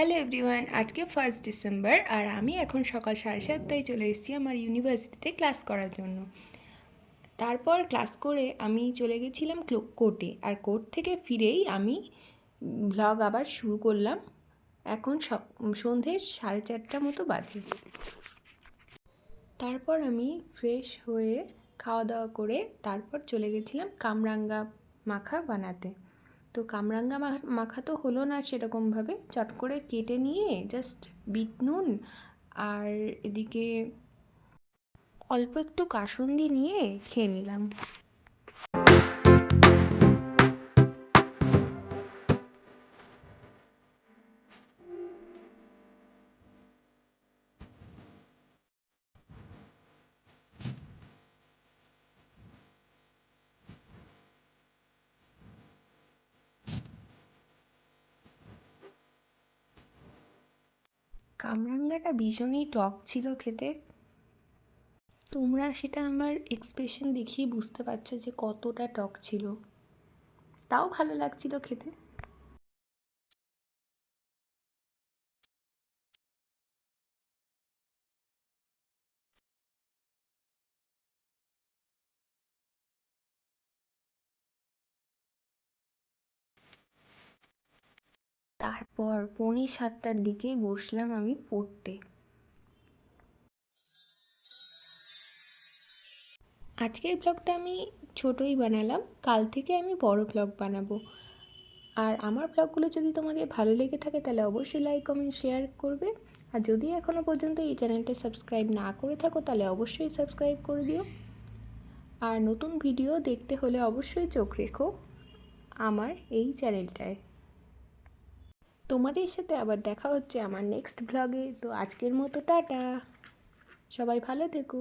Hello everyone, আজকে first December আর আমি এখন সকাল সাড়ে সাতটায় চলে এসেছি আমার ইউনিভার্সিটিতে ক্লাস করার জন্য। তারপর ক্লাস করে আমি চলে গেছিলাম কোর্টে আর কোর্ট থেকে ফিরেই আমি ভ্লগ আবার শুরু করলাম। এখন সন্ধে সাড়ে চারটা মতো বাজে। তারপর আমি ফ্রেশ হয়ে খাওয়া দাওয়া করে তারপর চলে গেছিলাম কামরাঙ্গা মাখা বানাতে। তো কামরাঙ্গা মাখা তো হলো না সেরকমভাবে। চট করে কেটে নিয়ে জাস্ট বিট নুন আর এদিকে অল্প একটু কাসুন্দি নিয়ে খেয়ে নিলাম। কামরাঙ্গাটা ভীষণই টক ছিল খেতে। তোমরা সেটা আমার এক্সপ্রেশন দেখেই বুঝতে পারছ যে কতটা টক ছিল। তাও ভালো লাগছিল খেতে। তারপর পৌনে সাতটার দিকে বসলাম আমি পড়তে। আজকের ব্লগটা আমি ছোটই বানালাম, কাল থেকে আমি বড় ব্লগ বানাবো। আর আমার ব্লগগুলো যদি তোমাদের ভালো লেগে থাকে তাহলে অবশ্যই লাইক কমেন্ট শেয়ার করবে। আর যদি এখনও পর্যন্ত এই চ্যানেলটা সাবস্ক্রাইব না করে থাকো তাহলে অবশ্যই সাবস্ক্রাইব করে দিও। আর নতুন ভিডিও দেখতে হলে অবশ্যই চোখ রেখো আমার এই চ্যানেলটায়। তোমাদের সাথে আবার দেখা হচ্ছে আমার নেক্সট ব্লগে তো আজকের মতো টাটা। সবাই ভালো থেকো।